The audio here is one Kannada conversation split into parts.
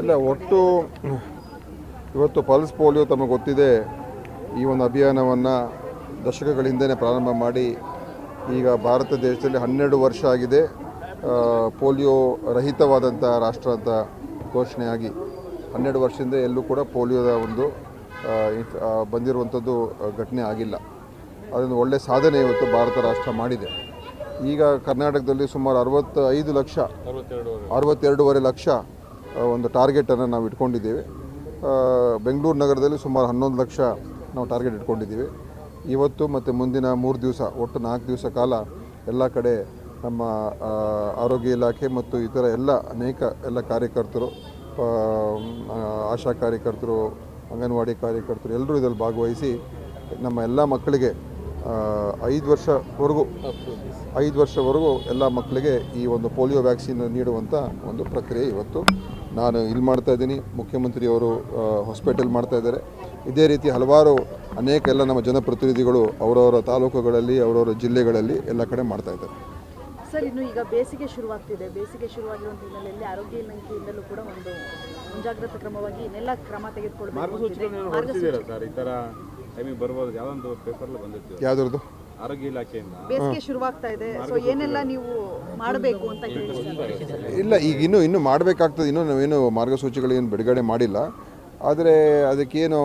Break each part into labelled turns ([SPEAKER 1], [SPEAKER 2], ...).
[SPEAKER 1] ಇಲ್ಲ ಒಟ್ಟು ಇವತ್ತು ಪಲ್ಸ್ ಪೋಲಿಯೋ ತಮಗೆ ಗೊತ್ತಿದೆ ಈ ಒಂದು ಅಭಿಯಾನವನ್ನು ದಶಕಗಳ ಪ್ರಾರಂಭ ಮಾಡಿ ಈಗ ಭಾರತ ದೇಶದಲ್ಲಿ ಹನ್ನೆರಡು ವರ್ಷ ಆಗಿದೆ ಪೋಲಿಯೋ ರಹಿತವಾದಂಥ ರಾಷ್ಟ್ರ ಅಂತ ಘೋಷಣೆಯಾಗಿ. ಹನ್ನೆರಡು ವರ್ಷದಿಂದ ಎಲ್ಲೂ ಕೂಡ ಪೋಲಿಯೋದ ಒಂದು ಬಂದಿರುವಂಥದ್ದು ಘಟನೆ ಆಗಿಲ್ಲ. ಅದೊಂದು ಒಳ್ಳೆಯ ಸಾಧನೆ ಇವತ್ತು ಭಾರತ ರಾಷ್ಟ್ರ ಮಾಡಿದೆ. ಈಗ ಕರ್ನಾಟಕದಲ್ಲಿ ಸುಮಾರು ಅರವತ್ತೈದು ಲಕ್ಷ ಅರವತ್ತೆರಡೂವರೆ ಲಕ್ಷ ಒಂದು ಟಾರ್ಗೆಟನ್ನು ನಾವು ಇಟ್ಕೊಂಡಿದ್ದೇವೆ. ಬೆಂಗಳೂರು ನಗರದಲ್ಲಿ ಸುಮಾರು ಹನ್ನೊಂದು ಲಕ್ಷ ನಾವು ಟಾರ್ಗೆಟ್ ಇಟ್ಕೊಂಡಿದ್ದೀವಿ. ಇವತ್ತು ಮತ್ತು ಮುಂದಿನ ಮೂರು ದಿವಸ, ಒಟ್ಟು ನಾಲ್ಕು ದಿವಸ ಕಾಲ ಎಲ್ಲ ಕಡೆ ನಮ್ಮ ಆರೋಗ್ಯ ಇಲಾಖೆ ಮತ್ತು ಇತರ ಎಲ್ಲ ಅನೇಕ ಎಲ್ಲ ಕಾರ್ಯಕರ್ತರು ಆಶಾ ಕಾರ್ಯಕರ್ತರು, ಅಂಗನವಾಡಿ ಕಾರ್ಯಕರ್ತರು ಎಲ್ಲರೂ ಇದರಲ್ಲಿ ಭಾಗವಹಿಸಿ ನಮ್ಮ ಎಲ್ಲ ಮಕ್ಕಳಿಗೆ ಐದು ವರ್ಷವರೆಗೂ ಐದು ವರ್ಷವರೆಗೂ ಎಲ್ಲ ಮಕ್ಕಳಿಗೆ ಈ ಒಂದು ಪೋಲಿಯೋ ವ್ಯಾಕ್ಸಿನ್ ನೀಡುವಂಥ ಒಂದು ಪ್ರಕ್ರಿಯೆ ಇವತ್ತು. ನಾನು ಇಲ್ಲಿ ಮಾಡ್ತಾ ಇದ್ದೀನಿ, ಮುಖ್ಯಮಂತ್ರಿಯವರು ಹಾಸ್ಪಿಟಲ್ ಮಾಡ್ತಾ ಇದ್ದಾರೆ. ಇದೇ ರೀತಿ ಹಲವಾರು ಅನೇಕ ಎಲ್ಲ ನಮ್ಮ ಜನಪ್ರತಿನಿಧಿಗಳು ಅವರವರ ತಾಲೂಕುಗಳಲ್ಲಿ, ಅವರವರ ಜಿಲ್ಲೆಗಳಲ್ಲಿ ಎಲ್ಲ ಕಡೆ ಮಾಡ್ತಾ ಇದ್ದಾರೆ.
[SPEAKER 2] ಸರ್ ಇನ್ನು ಈಗ ಬೇಸಿಗೆ ಶುರುವಾಗ್ತಿದೆ. ಬೇಸಿಗೆ ಶುರುವಾಗಿರುವಂಥ ಹಿನ್ನೆಲೆಯಲ್ಲಿ ಆರೋಗ್ಯ ಇಲಾಖೆಯಿಂದಲೂ ಕೂಡ ಒಂದು ಮುಂಜಾಗ್ರತಾ ಕ್ರಮವಾಗಿ ಇನ್ನೆಲ್ಲ ಕ್ರಮ.
[SPEAKER 3] ಹೊರಡಿಸಿದ್ದೀರಾ ಸರ್? ಈ ಥರ ಟೈಮಿಗೆ ಬರ್ಬೋದು. ಪೇಪರ್ಲ್ಲಿ ಬಂದಿತ್ತು ಆರೋಗ್ಯ ಇಲಾಖೆಯಿಂದ?
[SPEAKER 2] ಬೇಸಿಗೆ ಶುರುವಾಗ್ತಾ ಇದೆ. ಸೊ ಏನೆಲ್ಲ ನೀವು ಮಾಡಬೇಕು ಅಂತ
[SPEAKER 1] ಇಲ್ಲ ಈಗ ಇನ್ನೂ ಇನ್ನೂ ಮಾಡಬೇಕಾಗ್ತದೆ. ಇನ್ನೂ ನಾವೇನು ಮಾರ್ಗಸೂಚಿಗಳೇನು ಬಿಡುಗಡೆ ಮಾಡಿಲ್ಲ. ಆದರೆ ಅದಕ್ಕೇನು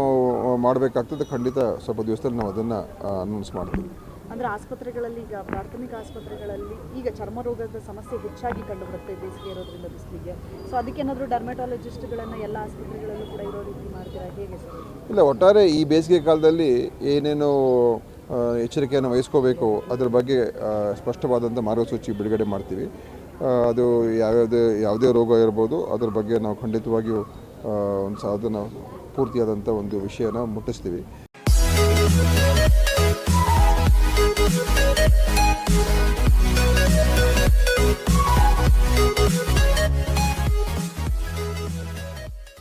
[SPEAKER 1] ಮಾಡಬೇಕಾಗ್ತದೆ ಖಂಡಿತ ಸ್ವಲ್ಪ ದಿವಸದಲ್ಲಿ ನಾವು ಅದನ್ನು ಅನೌನ್ಸ್ ಮಾಡ್ತೀವಿ.
[SPEAKER 2] ಅಂದ್ರೆ ಆಸ್ಪತ್ರೆಗಳಲ್ಲಿ ಈಗ ಪ್ರಾಥಮಿಕ ಆಸ್ಪತ್ರೆಗಳಲ್ಲಿ ಈಗ ಚರ್ಮ ರೋಗದ ಸಮಸ್ಯೆ ಹೆಚ್ಚಾಗಿ ಕಂಡುಬರುತ್ತೆ ಬೇಸಿಗೆ ಇರೋದ್ರಿಂದ ಬಿಸಿಲಿಗೆ. ಸೊ ಅದಕ್ಕೇನಾದರೂ ಡರ್ಮೆಟಾಲಜಿಸ್ಟ್ಗಳನ್ನು ಎಲ್ಲ ಆಸ್ಪತ್ರೆಗಳಲ್ಲೂ ಕೂಡ ಇರೋ ರೀತಿ ಮಾಡ್ತೀರಾ? ಹೇಗೆ ಸರ್?
[SPEAKER 1] ಇಲ್ಲ, ಒಟ್ಟಾರೆ ಈ ಬೇಸಿಗೆ ಕಾಲದಲ್ಲಿ ಏನೇನು ಎಚ್ಚರಿಕೆಯನ್ನು ವಹಿಸ್ಕೋಬೇಕು, ಅದರ ಬಗ್ಗೆ ಸ್ಪಷ್ಟವಾದಂಥ ಮಾರ್ಗಸೂಚಿ ಬಿಡುಗಡೆ ಮಾಡ್ತೀವಿ. ಅದು ಯಾವ್ಯಾವುದೇ, ಯಾವುದೇ ರೋಗ ಇರ್ಬೋದು, ಅದ್ರ ಬಗ್ಗೆ ನಾವು ಖಂಡಿತವಾಗಿಯೂ ಒಂದು ಸಾಧನ ಪೂರ್ತಿಯಾದಂಥ ಒಂದು ವಿಷಯನ ಮುಟ್ಟಿಸ್ತೀವಿ.